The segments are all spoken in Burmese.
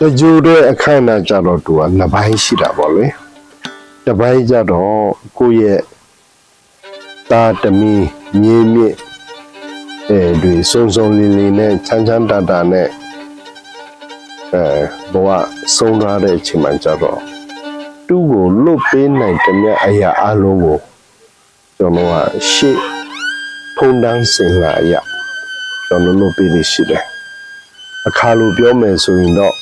တကြိုတဲ့အခမ်းအနားကြတော့သူကနှစ်ပိုင်းရှိတာပေါ့လေတစ်ပိုင်းကြတော့ကိုယ့်ရဲ့တာတမီမြေမြင့်အဲတွေစုံစုံလင်းလင်းနဲ့ချမ်းချမ်းတာတာနဲ့အဲဘဝဆုံးသွားတဲ့အချိန်မှကြတော့သူ့ကိုလွတ်ပေးနိုင်တဲ့မြတ်အရာအလုံးကိုကျွန်တော်ကရှေ့ဖုန်တန်းစင်လာရကျွန်တော်လွတ်ပေးနေရှိတယ် အခါလိုပြောမယ်ဆိုရင်တော့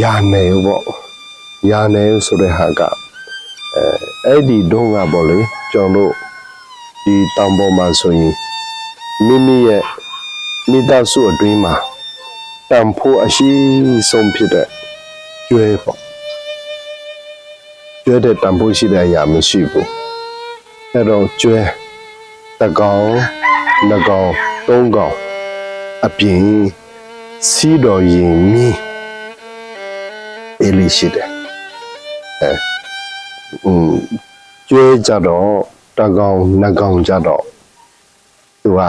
ယာနေပေါ့ယာနေဆိုတဲ့ဟာကအဲအဲ့ဒီတုန်းကပေါ့လေကျွန်တော်တို့ဒီတောင်ပေါ်မှာဆိုရင်မိမိရဲ့မိသားစုအတွင်းမှာတန်ဖိုးအရှိဆုံးဖြစ်တဲ့ကျွဲပေါ့ကျွဲတဲ့တန်ဖိုးရှိတဲ့အရာမရှိဘူးအဲ့တော့ကျွဲတစ်ကောင်နှစ်ကောင်သုံးကောင် အပြင်စီးတော်ရင်မီးအေးလေးရှိတယ်အဲอืมကျွဲကြတော့တကောင်နှစ်ကောင်ကြတော့သူက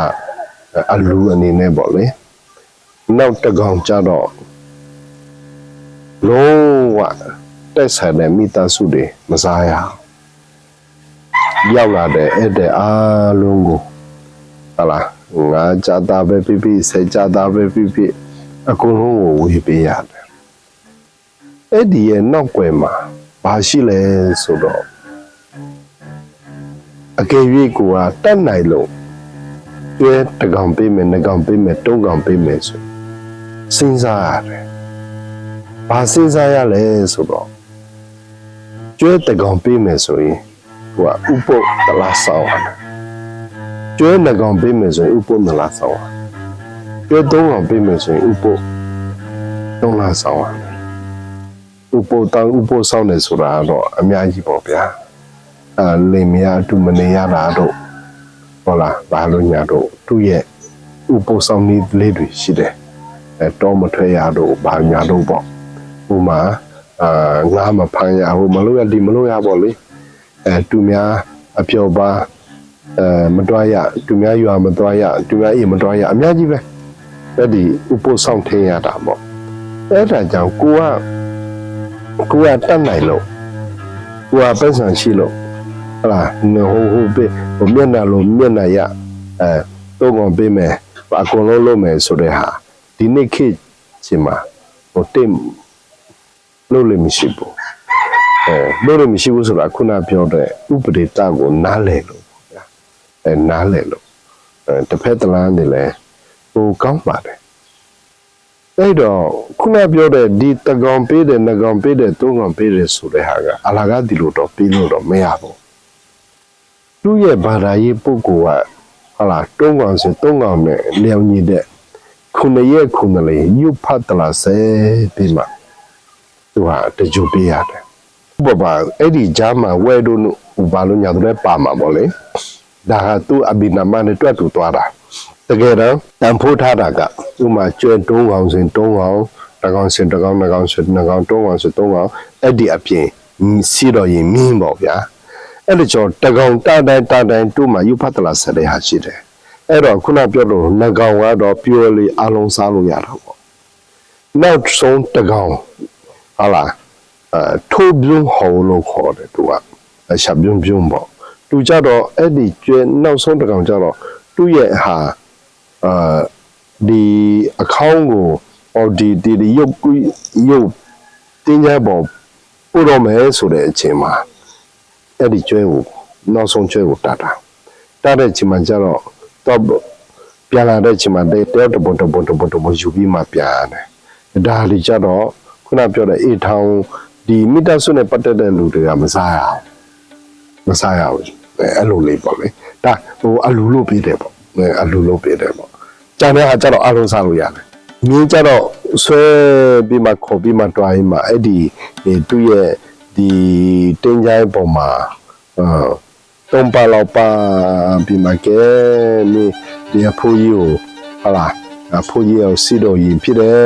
အလူအနေနဲ့ပေါ့လေနောက်တကောင်ကြတော့လုံးဝတက်ဆန်တဲ့မိသားစုတွေမစားရအောင်ရောက်လာတဲ့အဲ့တဲ့အားလုံးကိုဟလာ ငါကြတာပဲပြပြဆဲကြတာပဲပြပြအကုန်လုံးကိုဝေပေးရတယ်အဲ့ဒီရဲ့နောက်ွယ်မှာဘာရှိလဲဆိုတော့အကယ်၍ကိုကတတ်နိုင်လို့ကျွဲတစ်ကောင်ပေးမယ်နှစ်ကောင်ပေးမယ်သုံးကောင်ပေးမယ်ဆိုစဉ်းစားရတယ်။ဘာစဉ်းစားရလဲဆိုတော့ကျွဲတစ်ကောင်ပေးမယ်ဆိုရင်ကိုကဥပုပ်တလားဆောင်ရတယ်။ ကျွဲနှစ်ကောင်ပေးမယ်ဆိုရင်ဥပုပ်နှစ်လားဆောင်ရတယ်။ကျွဲသုံးကောင်ပေးမယ်ဆိုရင်ဥပုပ်သုံးလားဆောင်ရတယ်ဥပုတောင်းဥပုဆောင်နေဆိုတာတော့အများကြီးပေါ့ဗျာအဲလင်မယားအတူမနေရတာတော့ဟုတ်လားဘာလို့ညာတော့သူ့ရဲ့ဥပုဆောင်နည်းလေးတွေရှိတယ်အဲတော့မထွက်ရတော့ဘာညာတော့ပေါ့ဥမာအာငါမဖမ်းရဟိုမလို့ရဒီမလို့ရပေါ့လေအဲသူများအပျော်ပါ အဲမတွားရသူများရွာမတွားရသူများအိမ်မတွားရအများကြီးပဲအဲ့ဒီဥပုဆောင်ထင်းရတာပေါ့အဲ့ဒါကြောင့်ကိုကကိုကတတ်နိုင်လို့ကိုကပတ်စံရှိလို့ဟလာဟိုဟိုပေးဟိုမျက်နှာလို့မျက်နှာရအဲတော့ကောင်ပေးမယ်အကုန်လုံးလုပ်မယ်ဆိုတဲ့ဟာဒီနေ့ခေတ်ချင်းမှာဟိုတင်လို့လည်းမရှိဘူးအဲလို့လည်းမရှိဘူးဆိုတာခုနပြောတဲ့ဥပဒေတကိုနားလည်လို့ပေါ့ဗျာ အဲနားလည်လို့အဲတစ်ဖက်တစ်လမ်းနေလဲဟိုကောင်းပါတယ်အဲ့တော့ခုနပြောတဲ့ဒီတကောင်ပေးတယ်နှစ်ကောင်ပေးတယ်သုံးကောင်ပေးတယ်ဆိုတဲ့ဟာကအလာကဒီလိုတော့ပြီးလို့တော့မရဘူးသူ့ရဲ့ဘာသာရေးပုဂ္ဂိုလ်ကဟာလာတုံးကောင်ဆိုတုံးကောင်နဲ့လျောင်ညီတဲ့ခုနှစ်ရက်ခုနှစ်လေးညုဖတ်တလားဆဲပြီးမှသူဟာတကြိုပေးရတယ်ဥပမာအဲ့ဒီဂျာမဝဲတို့ဥပါလို့ညာတို့လည်းပါမှာပေါ့လေ ဒါဟာသူ့အဘိနမနဲ့တွတ်တူသွားတာတကယ်တော့တန်ဖိုးထားတာကဥမာကျွဲတုံးကောင်စင်တုံးကောင်တကောင်စင်တကောင်နှစ်ကောင်စင်နှစ်ကောင်တုံးကောင်စင်တုံးကောင်အဲ့ဒီအပြင်စီတော့ရင်မင်းပေါ့ဗျာအဲ့ဒါကြောင့်တကောင်တတိုင်းတတိုင်းတို့မှယူဖတ်တလာဆက်တဲ့ဟာရှိတယ်အဲ့တော့ခုနပြောလို့နှစ်ကောင်ကတော့ပြိုလေးအလုံးစားလို့ရတာပေါ့နောက်ဆုံးတကောင်ဟာလားအဲထိုးပြုံးဟောလို့ခေါ်တယ်သူကအရှာပြုံးပြုံးပေါ့ သူကြတော့အဲ့ဒီကျွဲနောက်ဆုံးတကောင်ကြတော့သူ့ရဲ့ဟာအာဒီအကောင့်ကိုဟောဒီဒီဒီရုပ်ကွေးရုပ်တင်းကြပေါ်ပို့တော့မယ်ဆိုတဲ့အချိန်မှာအဲ့ဒီကျွဲကိုနောက်ဆုံးကျွဲကိုတတ်တာတတ်တဲ့အချိန်မှာကျတော့တော့ပြန်လာတဲ့အချိန်မှာတဲတဲတပွန်တပွန်တပွန်တပွန်ယူပြီးမှပြန်ရတယ်ဒါလေးကျတော့ခုနပြောတဲ့အေထောင်ဒီမိတ္တဆုနဲ့ပတ်သက်တဲ့လူတွေကမစားရအောင်မစားရဘူး အဲအဲ့လိုလေးပေါ့လေဒါဟိုအလူလို့ပြီးတယ်ပေါ့အဲအလူလို့ပြီးတယ်ပေါ့ကျန်တဲ့ဟာကျတော့အလုံးစားလို့ရတယ်မြင်းကျတော့ဆွဲပြီးမှခေါ်ပြီးမှတွားရင်မှအဲ့ဒီဒီသူ့ရဲ့ဒီတင်းကြိုင်းပေါ်မှာအာတုံးပါလောက်ပါပြီးမှကဲဒီဒီအဖိုးကြီးကိုဟာလားအဖိုးကြီးကိုစီတော့ရင်ဖြစ်တယ်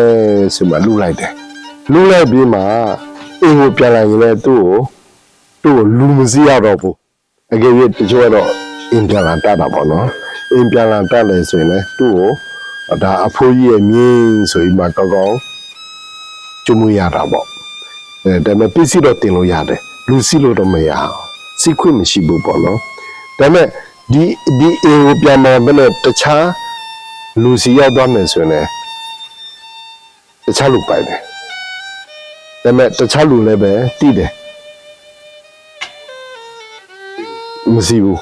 ဆိုမှလူလိုက်တယ်လူလိုက်ပြီးမှအိမ်ကိုပြန်လာရင်လည်းသူ့ကိုသူ့ကိုလူမစည်းရတော့ဘူး အကယ်၍တချို့ကတော့အင်ပြန်လာတတ်တာပေါ့နော်အင်ပြန်လာတတ်တယ်ဆိုရင်လည်းသူ့ကိုဒါအဖိုးကြီးရဲ့မြင်းဆိုပြီးမှကောက်ကောက်ကျုံမရတာပေါ့အဲဒါပေမဲ့ပစ္စည်းတော့တင်လို့ရတယ်လူစီလို့တော့မရအောင်စီခွင့်မရှိဘူးပေါ့နော်ဒါပေမဲ့ဒီဒီအေကိုပြန်มาဘယ်နဲ့တခြားလူစီရောက်သွားမယ်ဆိုရင်လည်းတခြားလူပိုင်တယ်ဒါပေမဲ့တခြားလူလည်းပဲတည်တယ် မရှိဘူး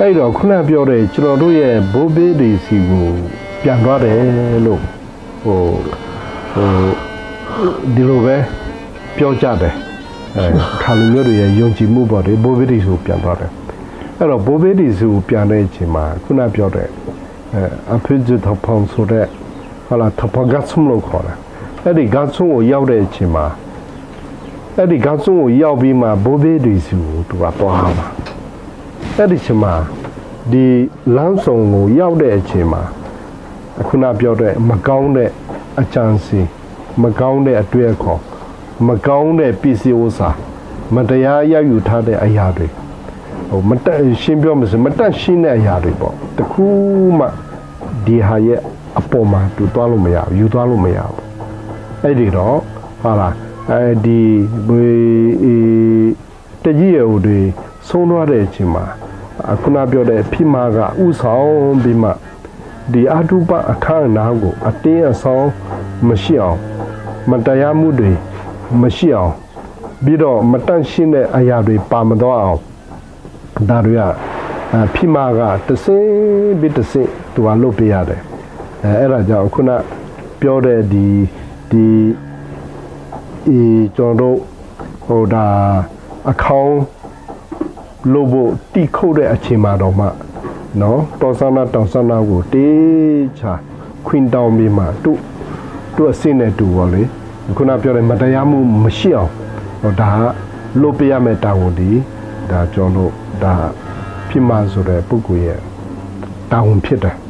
အဲ့တော့ခုနပြောတဲ့ကျွန်တော်တို့ရဲ့ဘိုးဘေးတွေစီကိုပြန်သွားတယ်လို့ဟိုဟိုဒီလိုပဲပြောကြတယ်အဲခါလူမျိုးတွေရဲ့ယုံကြည်မှုပေါ့ဒီဘိုးဘေးတွေဆိုပြန်သွားတယ်အဲ့တော့ဘိုးဘေးတွေစီကိုပြန်တဲ့အချိန်မှာခုနပြောတဲ့အဲအဖေဂျထဖောင်ဆိုတဲ့ဟာလာထဖဂတ်ဆုံလို့ခေါ်တယ်အဲ့ဒီဂတ်ဆုံကိုရောက်တဲ့အချိန်မှာအဲ့ဒီဂတ်ဆုံကိုရောက်ပြီးမှဘိုးဘေးတွေစီကိုသူကသွားမှာ အဲ့ဒီချိန်မှာဒီလမ်းဆောင်ကိုရောက်တဲ့အချိန်မှာအခုနပြောတဲ့မကောင်းတဲ့အကြံစီမကောင်းတဲ့အတွေ့အခေါ်မကောင်းတဲ့ပစ္စည်းဥစ္စာမတရားရယူထားတဲ့အရာတွေဟိုမတက်ရှင်းပြောမစမတက်ရှင်းတဲ့အရာတွေပေါ့တခုမှဒီဟာရဲ့အပေါ်မှာတူသွားလို့မရဘူးယူသွားလို့မရဘူးအဲ့ဒီတော့ဟာလားအဲဒီဘယ်အေးတကြီးရဟိုတွေဆုံးသွားတဲ့အချိန်မှာအ ခုနပြောတဲ့ဖိမာကဥဆောင်ပြီးမှဒီအတုပအခမ်းအနားကိုအတင်းအဆောင်မရှိအောင်မတရားမှုတွေမရှိအောင်ပြီးတော့မတန့်ရှင်းတဲ့အရာတွေပါမတော့အောင်ဒါတွေကအာဖိမာကတစင်းပြီးတစင်းသူကလုပ်ပေးရတယ်အဲအဲ့ဒါကြောင့်ခုနပြောတဲ့ဒီဒီအီကျွန်တော်တို့ဟိုဒါအခေါင်း လို့ဖို့တိခုတ်တဲ့အချိန်မှာတော့မှနော်တောဆန္ဒတောင်ဆန္ဒကိုတေးချာခွင်တောင်းပြီးမှသူ့သူ့အစင်းနဲ့တူပါလေခုနပြောတဲ့မတရားမှုမရှိအောင်ဟိုဒါကလို့ပြရမယ့်တာဝန်ဒီဒါကျွန်တော်တို့ဒါဖြစ်မှဆိုတဲ့ပုဂ္ဂိုလ်ရဲ့တာဝန်ဖြစ်တယ်